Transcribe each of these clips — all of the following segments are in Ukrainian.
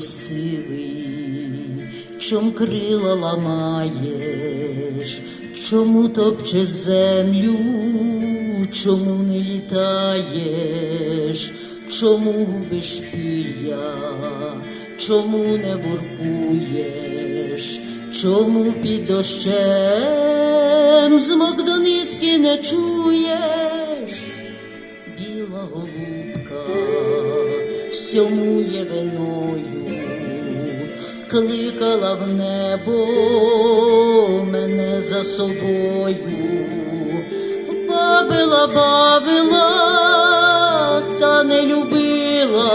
сивий, чом крила ламаєш, чому топче землю, чому не літаєш, чому губиш пір'я, чому не буркуєш, чому під дощем змок до нитки не чуєш, біла голубка всьому є виною, кликала в небо мене за собою, бавила, бавила, та не любила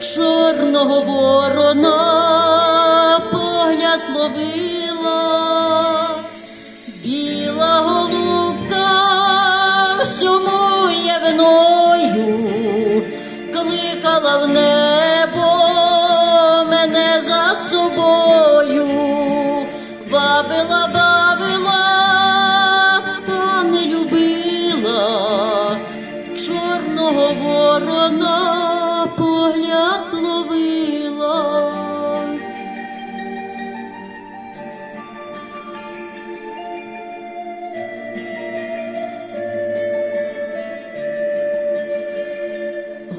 чорного ворона, погляд ловила. Біла голубка всьому є виною, кликала в небо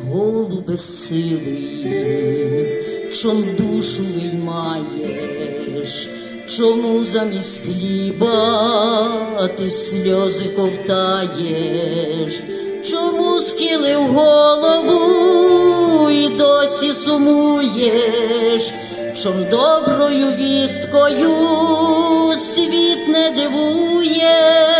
голубе сивий, чом душу виймаєш, чому замість хліба ти сльози ковтаєш, чому скилив голову і досі сумуєш, чом доброю вісткою світ не дивуєш,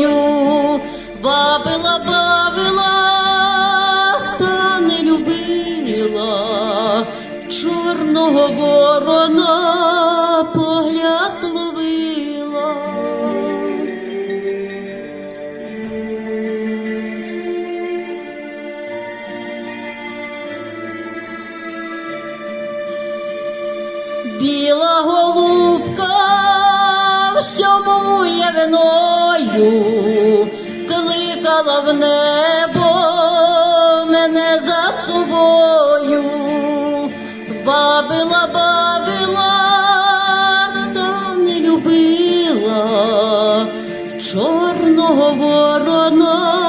собою, бавила, бавила, та не любила чорного ворона, погляд. Біла голубка всьому є виною, кликала в небо мене за собою, бабила, бабила, та не любила чорного ворона,